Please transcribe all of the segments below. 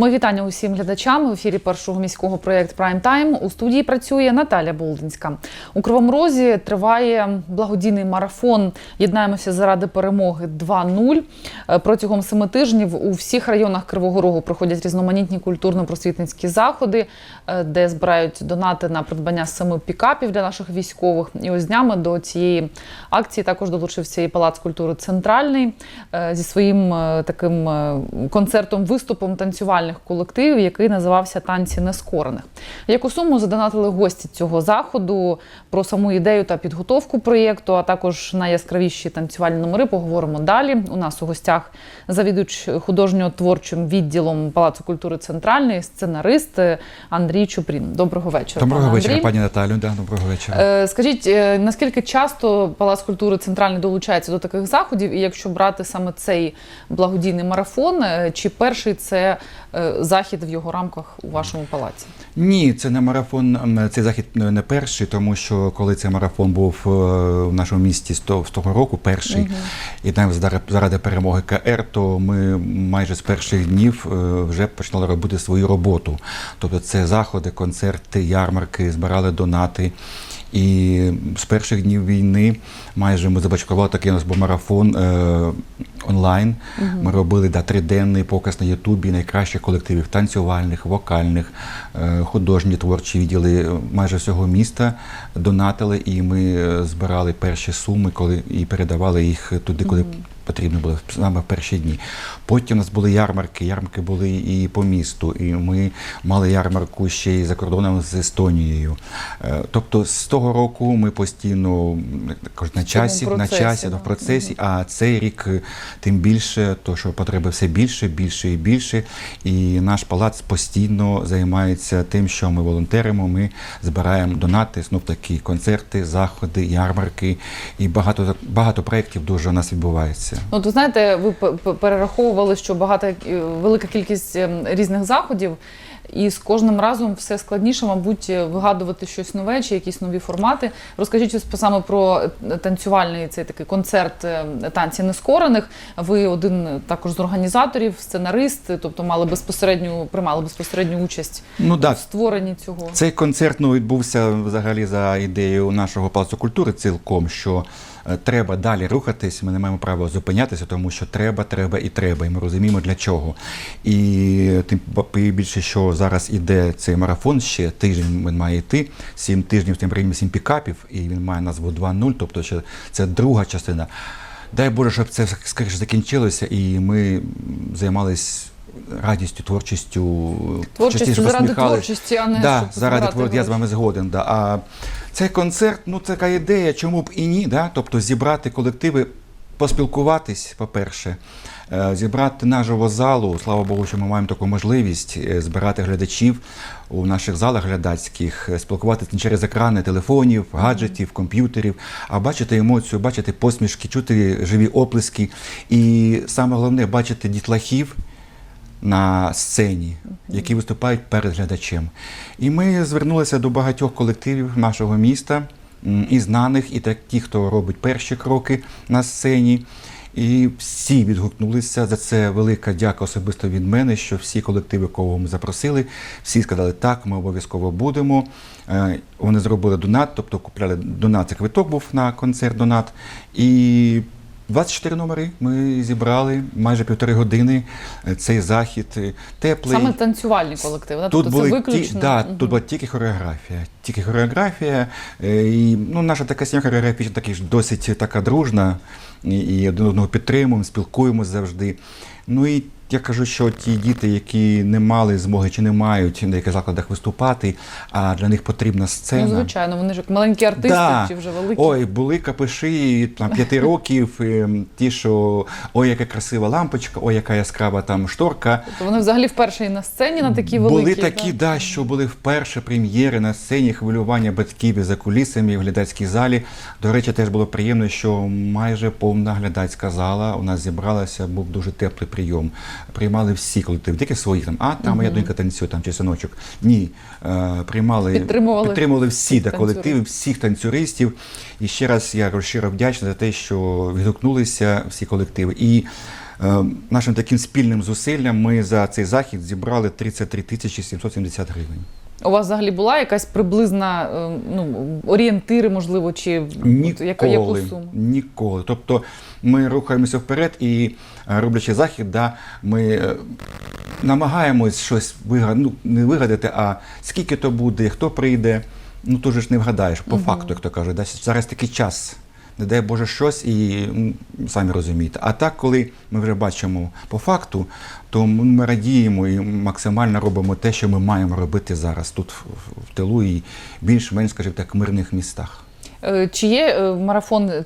Мої вітання усім глядачам в ефірі першого міського проєкту Прайм Тайм. У студії працює Наталя Болдинська. У Кривому Розі триває благодійний марафон. Єднаємося заради перемоги 2.0. Е, Протягом семи тижнів у всіх районах Кривого Рогу проходять різноманітні культурно-просвітницькі заходи, е, де збирають донати на придбання семи пікапів для наших військових. І ось днями до цієї акції також долучився і Палац культури Центральний е, зі своїм таким концертом, виступом танцювальних колективів, який називався Танці нескорених. Яку суму задонатили гості цього заходу про саму ідею та підготовку проєкту, а також найяскравіші танцювальні номери поговоримо далі. У нас у гостях завідувач художньо-творчим відділом Палацу культури Центральний, сценарист Андрій Чупрін. Доброго вечора. Доброго пане вечора, Андрій. пані Наталю. Да, доброго вечора. Е, Скажіть, е, наскільки часто Палац культури Центральний долучається до таких заходів, і якщо брати саме цей благодійний марафон, е, чи перший це захід в його рамках у вашому палаці? Ні, це не марафон. Цей захід не перший, тому що коли цей марафон був е, в нашому місті з того, року, перший, і там заради, заради перемоги КР, то ми майже з перших днів е, вже починали робити свою роботу. Тобто це заходи, концерти, ярмарки, збирали донати. І з перших днів війни майже ми започаткували такий у нас був марафон е, онлайн. Ми робили да, триденний показ на Ютубі найкращих колективів танцювальних, вокальних, е, художні творчі відділи е, майже всього міста донатили, і ми е, збирали перші суми, коли і передавали їх туди, куди потрібно було саме в перші дні. Потім у нас були ярмарки, ярмарки були і по місту, і ми мали ярмарку ще й за кордоном з Естонією. Е, Тобто з того року ми постійно на часі, на часі, в процесі, а цей рік е, тим більше, то що потреби все більше, більше і більше. І наш палац постійно займається тим, що ми волонтеримо, ми збираємо донати, знов такі концерти, заходи, ярмарки. І багато багато проєктів дуже у нас відбувається. Ну, ви знаєте, ви перераховували, що багато е, велика кількість ем, різних заходів. І з кожним разом все складніше, мабуть, е, вигадувати щось нове чи якісь нові формати. Розкажіть саме про е, танцювальний цей такий концерт танці нескорених. Ви один також з організаторів, сценарист, тобто мали безпосередню приймали безпосередню участь Ну в створенні цього. Цей концерт ну, відбувся взагалі за ідеєю нашого палацу культури цілком, що треба далі рухатись, ми не маємо права зупинятися, тому що треба, треба і треба. І ми розуміємо для чого. І тим більше, що зараз іде цей марафон, ще тиждень він має йти, сім тижнів тим прийме сім пікапів, і він має назву 2.0, тобто ще це друга частина. Дай Боже, щоб це скоріше закінчилося, і ми займались радістю, творчістю, Творчістю частіше заради творчості, а не да, заради творчості, я з вами згоден. Да. А цей концерт, ну така ідея, чому б і ні, да? тобто зібрати колективи, поспілкуватись, по-перше, е, зібрати наживо залу. Слава Богу, що ми маємо таку можливість е, збирати глядачів у наших залах глядацьких, е, спілкуватися не через екрани телефонів, гаджетів, комп'ютерів, а бачити емоцію, бачити посмішки, чути живі оплески. І саме головне бачити дітлахів на сцені, які виступають перед глядачем. І ми звернулися до багатьох колективів нашого міста, і знаних, і так ті, хто робить перші кроки на сцені. І всі відгукнулися за це велика дяка особисто від мене, що всі колективи, кого ми запросили, всі сказали, так, ми обов'язково будемо. Е, Вони зробили донат, тобто купляли донат, це квиток був на концерт донат. І 24 номери ми зібрали майже півтори години. Е, Цей захід е, теплий. Саме танцювальні колективи. да? Тут тобто були це виключно. ті, да, угу. тут була тільки хореографія. Тільки хореографія. е, І, ну, наша така сім'я хореографічна така ж досить така дружна. І, і один одного підтримуємо, спілкуємося завжди. Ну і я кажу, що ті діти, які не мали змоги чи не мають в деяких закладах виступати, а для них потрібна сцена. Ну, звичайно, вони ж маленькі артисти Да. чи вже великі. Ой, були капиші там п'яти років, ті, що ой, яка красива лампочка, ой, яка яскрава там шторка. Тобто вони взагалі вперше і на сцені на такі великі. Були такі, да? да, що були вперше прем'єри на сцені, хвилювання батьків і за кулісами в глядацькій залі. До речі, теж було приємно, що майже повна глядацька зала у нас зібралася, був дуже теплий прийом. Приймали всі колективи, тільки своїх там, а там моя донька танцює там чи синочок. Ні, е, приймали Підтримували підтримували всі да, колективи, всіх танцюристів. І ще раз я щиро вдячний за те, що відгукнулися всі колективи. І е, нашим таким спільним зусиллям ми за цей захід зібрали 33 тисячі 770 гривень. У вас взагалі була якась приблизна е, ну, орієнтири, можливо, чи Ніколи, яку суму? ніколи. Тобто ми рухаємося вперед і е, роблячи захід, да, ми е, намагаємось щось вигадати, ну, не вигадати, а скільки то буде, хто прийде. Ну то ж не вгадаєш, по факту, як то кажуть. Да, зараз такий час. Не дай Боже щось, і самі розумієте. А так, коли ми вже бачимо по факту, то ми- радіємо і максимально робимо те, що ми маємо робити зараз тут в, в тилу і більш-менш, скажімо так, мирних містах. Е, Чи є е, марафон е,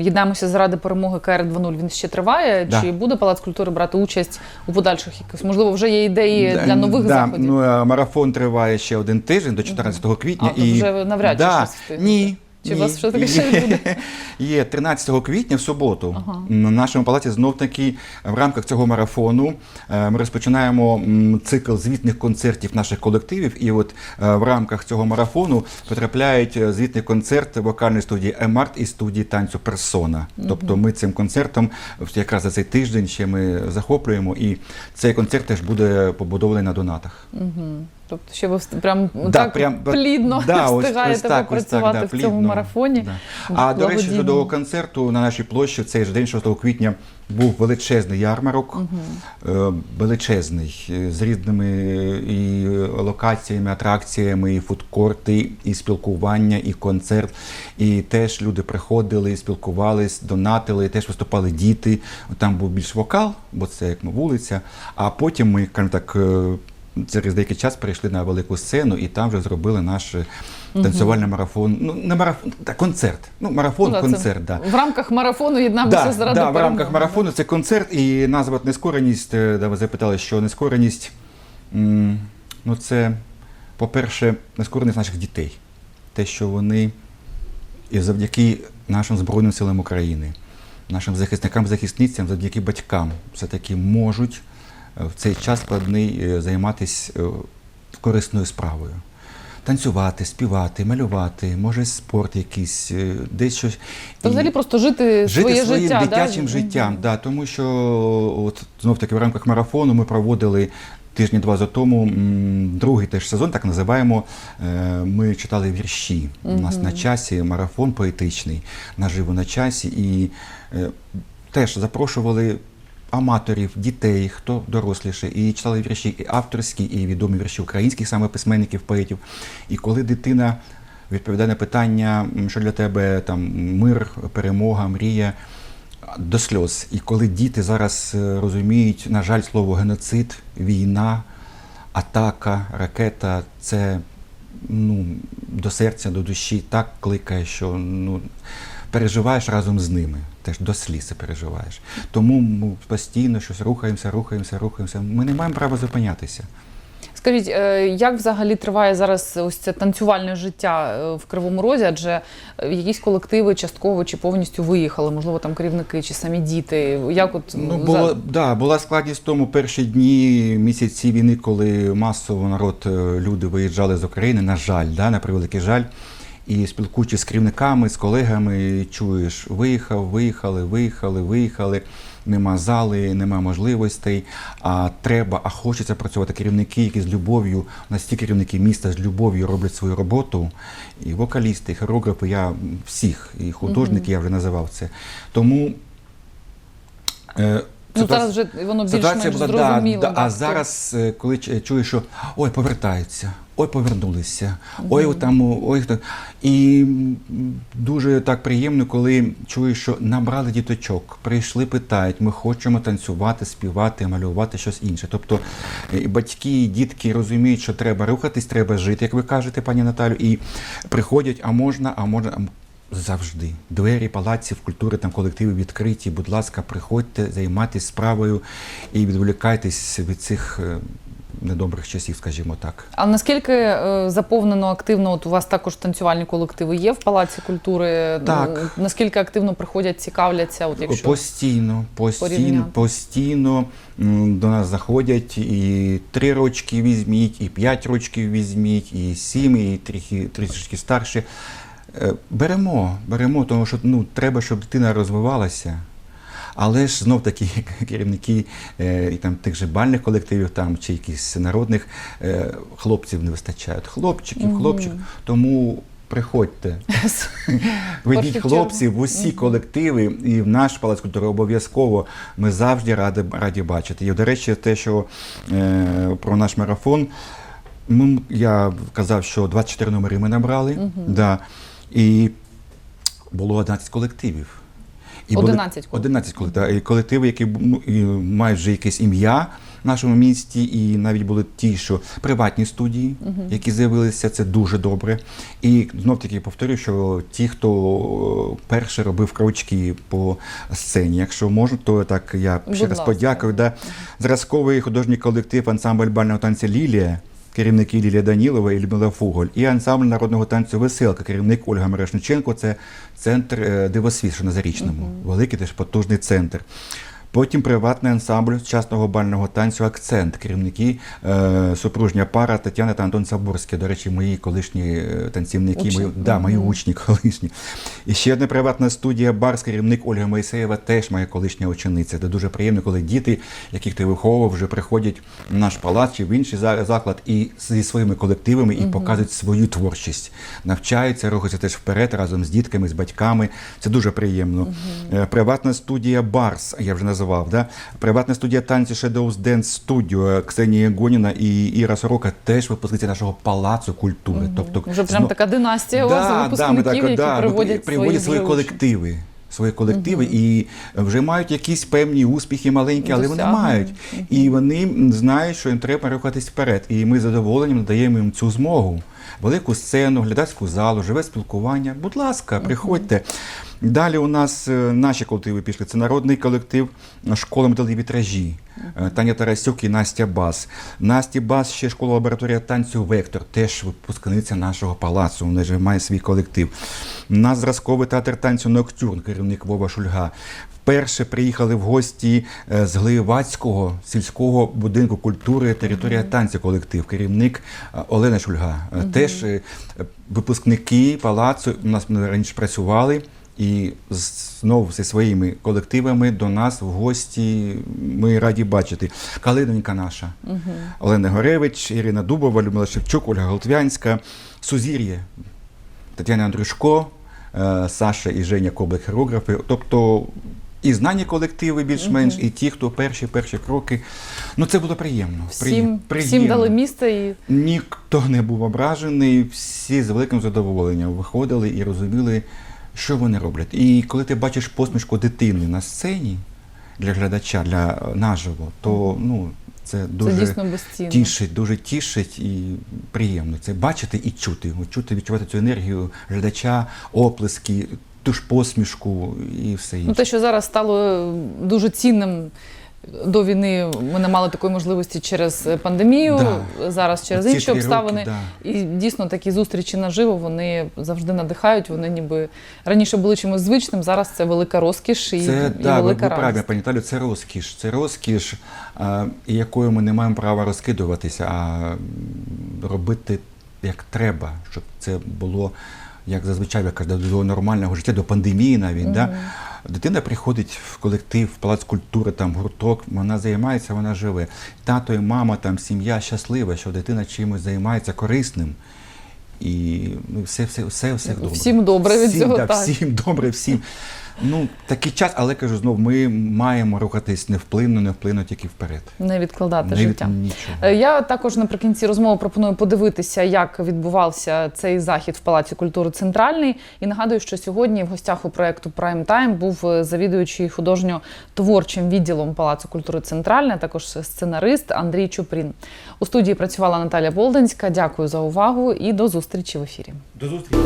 Єднаємося заради перемоги КР 2.0, Він ще триває? Да. Чи буде Палац культури брати участь у подальших якихось? Можливо, вже є ідеї Да, для нових да, заходів? Ну, марафон триває ще один тиждень до 14 квітня. А, то вже навряд чи да, щось. Ні. Чи у вас все-таки Є- буде? Є 13 квітня в суботу. Ага. На нашому палаці знов таки в рамках цього марафону е, ми розпочинаємо цикл звітних концертів наших колективів. І от е, в рамках цього марафону потрапляють е, звітний концерт вокальної студії Емарт і студії танцю Персона. Тобто ми цим концертом якраз за цей тиждень ще ми захоплюємо, і цей концерт теж буде побудований на донатах. Мгм. Тобто, ще ви прям Да, так прям- плідно Да, встигаєте ось так, ось попрацювати так, да, в цьому плідно. марафоні. Да. А до речі, Благодійному. до концерту на нашій площі в цей ж день, 6 квітня, був величезний ярмарок, е, величезний, е, з різними е, і локаціями, атракціями, і фудкорти, і спілкування, і концерт. І теж люди приходили, спілкувались, донатили, теж виступали діти. Там був більш вокал, бо це як ну, вулиця. А потім ми, так, через деякий час перейшли на велику сцену і там вже зробили наш е, танцювальний марафон. Ну, не марафон, та концерт. Ну, марафон, Ну, концерт, да. В рамках марафону єднаємося Да, заради да, в рамках марафону це концерт і назва нескореність, де ви запитали, що нескореність, ну це, по-перше, нескореність наших дітей. Те, що вони і завдяки нашим Збройним силам України, нашим захисникам, захисницям, завдяки батькам, все-таки можуть е, в цей час складний е, займатися е, корисною справою. Танцювати, співати, малювати, може спорт якийсь, е, десь щось. Та І- взагалі просто жити, жити своє своїм життя. дитячим да? життям. Да, тому що от знов таки в рамках марафону ми проводили тижні два за тому другий теж сезон, так називаємо. Ми читали вірші. У нас на часі марафон поетичний, наживо на часі, і теж запрошували. Аматорів, дітей, хто доросліше, і читали вірші і авторські, і відомі вірші українських саме письменників, поетів. І коли дитина відповідає на питання, що для тебе там мир, перемога, мрія, до сльоз. І коли діти зараз е, розуміють, на жаль, слово геноцид, війна, атака, ракета, це ну, до серця, до душі так кликає, що ну, переживаєш разом з ними. Теж до сліз переживаєш. Тому ми постійно щось рухаємося, рухаємося, рухаємося. Ми не маємо права зупинятися. Скажіть, е, як взагалі триває зараз ось це танцювальне життя е, в Кривому Розі? Адже е, якісь колективи частково чи повністю виїхали, можливо, там керівники чи самі діти. Як от Ну, за- да, була складність в тому перші дні місяці війни, коли масово народ, люди виїжджали з України, на жаль, да, на превеликий жаль. І спілкуючись з керівниками, з колегами, чуєш, виїхав, виїхали, виїхали, виїхали, нема зали, нема можливостей, а треба, а хочеться працювати. Керівники, які з любов'ю, у нас ті керівники міста з любов'ю роблять свою роботу, і вокалісти, і хореографи, я всіх, і художники, я вже називав це. Тому е, ну, зараз вже воно більш-менш зрозуміло. да, да, а зараз, е, коли ч- чуєш, що ой, повертаються, ой, повернулися, ой, там, ой, хто. І дуже так приємно, коли чуєш, що набрали діточок, прийшли, питають, ми хочемо танцювати, співати, малювати щось інше. Тобто е, батьки, і дітки розуміють, що треба рухатись, треба жити, як ви кажете, пані Наталю, і приходять, а можна, а можна. Завжди двері палаців культури там колективи відкриті. Будь ласка, приходьте, займайтесь справою і відволікайтесь від цих е, недобрих часів, скажімо так. А наскільки е, заповнено активно? От у вас також танцювальні колективи є в Палаці культури? Так. Наскільки активно приходять, цікавляться? От якщо Постійно, постійно, порівняти. постійно до нас заходять і три рочки візьміть, і п'ять рочків візьміть, і сім, і трішки старші. Е, Беремо, беремо, тому що ну, треба, щоб дитина розвивалася. Але ж знов таки керівники е, і там тих же бальних колективів там чи якихось народних е, хлопців не вистачають. Хлопчиків, хлопчиків. Тому приходьте. Ведіть хлопців в усі колективи, і в наш палац культури обов'язково. Ми завжди раді, раді бачити. І, до речі, те, що е, про наш марафон, ну, я казав, що 24 номери ми набрали, да, і було 11 колективів. І були- 11 колективів. 11 колективів. Колективи, які ну, і мають вже якесь ім'я в нашому місті, і навіть були ті, що приватні студії, які з'явилися, це дуже добре. І знов таки повторюю, що ті, хто перше робив крочки по сцені, якщо можна, то так я Будь ще раз ласка. подякую. Да. Зразковий художній колектив ансамбль бального танця Лілія. Керівники Лілія Данілова і Людмила Фуголь, і ансамбль народного танцю Веселка, керівник Ольга Мерешниченко. Це центр е, Дивосвіт, що на Зарічному. Великий теж потужний центр. Потім приватний ансамбль сучасного бального танцю Акцент, керівники е, супружня пара Тетяна та Антон Сабурський. До речі, мої колишні е, танцівники, Учні. мої, да, мої учні колишні. І ще одна приватна студія Барс, керівник Ольга Моїсеєва, теж моя колишня учениця. Це дуже приємно, коли діти, яких ти виховував, вже приходять в наш палац чи в інший заклад і зі своїми колективами і показують свою творчість, навчаються, рухаються теж вперед разом з дітками, з батьками. Це дуже приємно. Е, Приватна студія Барс, я вже називав. Да? Приватна студія танці Shadows Dance Studio Ксенія Гоніна і Іра Сорока теж випускниці нашого палацу культури. Тобто вже прям зно- така династія у вас випускників, так, які да, приводять, приводять свої колективи. Свої колективи і вже мають якісь певні успіхи маленькі, але вони мають. І вони знають, що їм треба рухатись вперед. І ми з задоволенням надаємо їм цю змогу. Велику сцену, глядацьку залу, живе спілкування. Будь ласка, приходьте. Далі у нас е, наші колективи пішли. Це народний колектив школа металеві вітражі. Е, Таня Тарасюк і Настя Бас. Насті Бас ще школа лабораторія танцю Вектор, теж випускниця нашого палацу. Вона ж має свій колектив. У нас зразковий театр танцю Ноктюрн, керівник Вова Шульга. Вперше приїхали в гості е, з Глиєвацького сільського будинку культури територія танцю колектив, керівник е, Олена Шульга. Е, Теж випускники палацу у нас раніше працювали. І знову зі своїми колективами до нас в гості ми раді бачити. Калинонька наша, Олена Горевич, Ірина Дубова, Людмила Шевчук, Ольга Голтвянська, Сузір'я, Тетяна Андрюшко, Саша і Женя Коблик хореографи. Тобто і знані колективи більш-менш, і ті, хто перші перші кроки. Ну це було приємно. Всім, Приє- всім дали місце і Ніхто не був ображений, всі з великим задоволенням виходили і розуміли, що вони роблять. І коли ти бачиш посмішку дитини на сцені для глядача, для наживо, то ну, це це дуже безцінно. тішить, дуже тішить і приємно. Це бачити і чути. Чути, відчувати цю енергію глядача, оплески, ту ж посмішку і все інше. Ну, те, що зараз стало дуже цінним. До війни ми не мали такої можливості через пандемію, Да. зараз через Ці інші три роки, обставини. да. І дійсно такі зустрічі наживо вони завжди надихають. Вони ніби раніше були чимось звичним, зараз це велика розкіш і, Це і да, ви, ви велика праві, радість. пані Талю, це розкіш. Це розкіш, а, якою ми не маємо права розкидуватися, а робити як треба, щоб це було. Як зазвичай я кажу, до нормального життя, до пандемії навіть. Да? Дитина приходить в колектив, в палац культури, там гурток, вона займається, вона живе. Тато і мама, там сім'я щаслива, що дитина чимось займається корисним. І ну, все, все, все, все добре. Всім добре від всім, цього, да, так. Всім добре, всім. Ну, такий час, але кажу знову, ми маємо рухатись невплинно, невплинно тільки вперед. Не відкладати Не від- життя. Нічого. Е, Я також наприкінці розмови пропоную подивитися, як відбувався цей захід в Палаці культури Центральний. І нагадую, що сьогодні в гостях у проекту Прайм Тайм був е, завідуючий художньо-творчим відділом Палацу культури Центральний, а також сценарист Андрій Чупрін. У студії працювала Наталя Болдинська. Дякую за увагу і до зустрічі в ефірі. До зустрічі.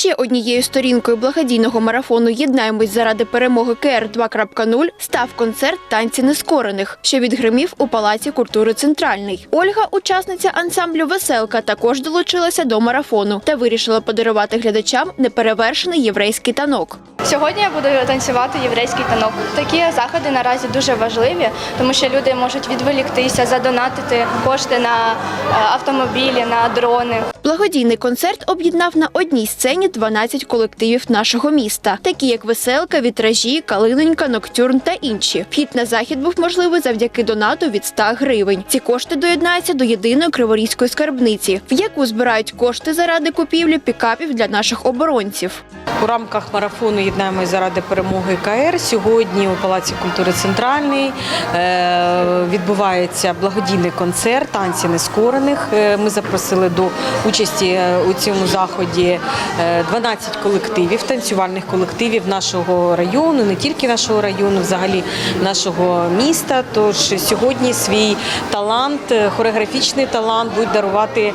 Ще однією сторінкою благодійного марафону Єднаємось заради перемоги КР 2.0 став концерт танці нескорених, що відгримів у Палаці культури Центральний. Ольга, учасниця ансамблю Веселка, також долучилася до марафону та вирішила подарувати глядачам неперевершений єврейський танок. Сьогодні я буду танцювати єврейський танок. Такі заходи наразі дуже важливі, тому що люди можуть відволіктися, задонатити кошти на е, автомобілі, на дрони. Благодійний концерт об'єднав на одній сцені 12 колективів нашого міста, такі як Веселка, Вітражі, Калинонька, Ноктюрн та інші. Вхід на захід був можливий завдяки донату від 100 гривень. Ці кошти доєднаються до єдиної криворізької скарбниці, в яку збирають кошти заради купівлі пікапів для наших оборонців. У рамках марафону Єднаємось заради перемоги КР сьогодні у Палаці культури Центральний е, відбувається благодійний концерт танці нескорених. Е, Ми запросили до участі е, у цьому заході е, 12 колективів, танцювальних колективів нашого району, не тільки нашого району, взагалі нашого міста. Тож сьогодні свій талант, хореографічний талант будуть дарувати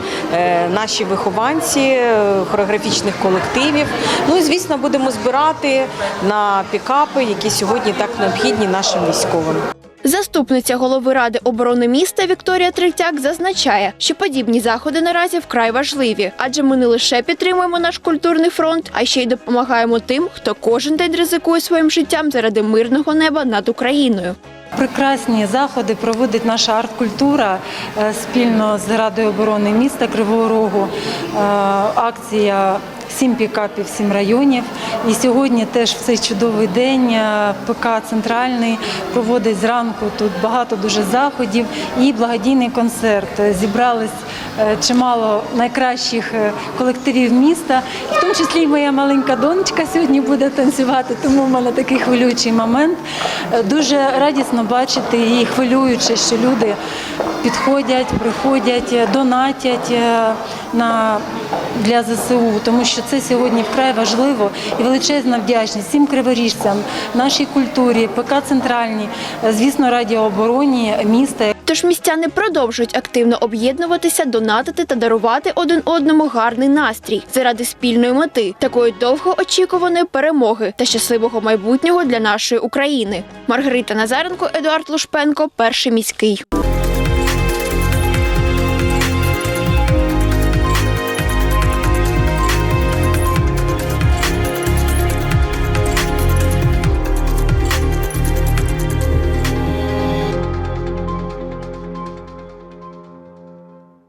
наші вихованці хореографічних колективів. Ну і звісно, будемо збирати на пікапи, які сьогодні так необхідні нашим військовим. Заступниця голови ради оборони міста Вікторія Третяк зазначає, що подібні заходи наразі вкрай важливі, адже ми не лише підтримуємо наш культурний фронт, а ще й допомагаємо тим, хто кожен день ризикує своїм життям заради мирного неба над Україною. Прекрасні заходи проводить наша арт-культура е, спільно з Радою оборони міста Кривого Рогу. Е, Акція Сім пікапів, сім районів. І сьогодні теж в цей чудовий день е, ПК Центральний проводить зранку тут багато дуже заходів і благодійний концерт. Зібрались чимало найкращих колективів міста, в тому числі і моя маленька донечка сьогодні буде танцювати, тому в мене такий хвилюючий момент. Дуже радісно бачити і хвилююче, що люди підходять, приходять, е, донатять е, на для ЗСУ, тому що це сьогодні вкрай важливо і величезна вдячність всім криворіжцям, нашій культурі, ПК Центральній, е, звісно, радіообороні міста. Тож містяни продовжують активно об'єднуватися, донатити та дарувати один одному гарний настрій заради спільної мети, такої довгоочікуваної перемоги та щасливого майбутнього для нашої України. Маргарита Назаренко, Едуард Лушпенко, перший міський.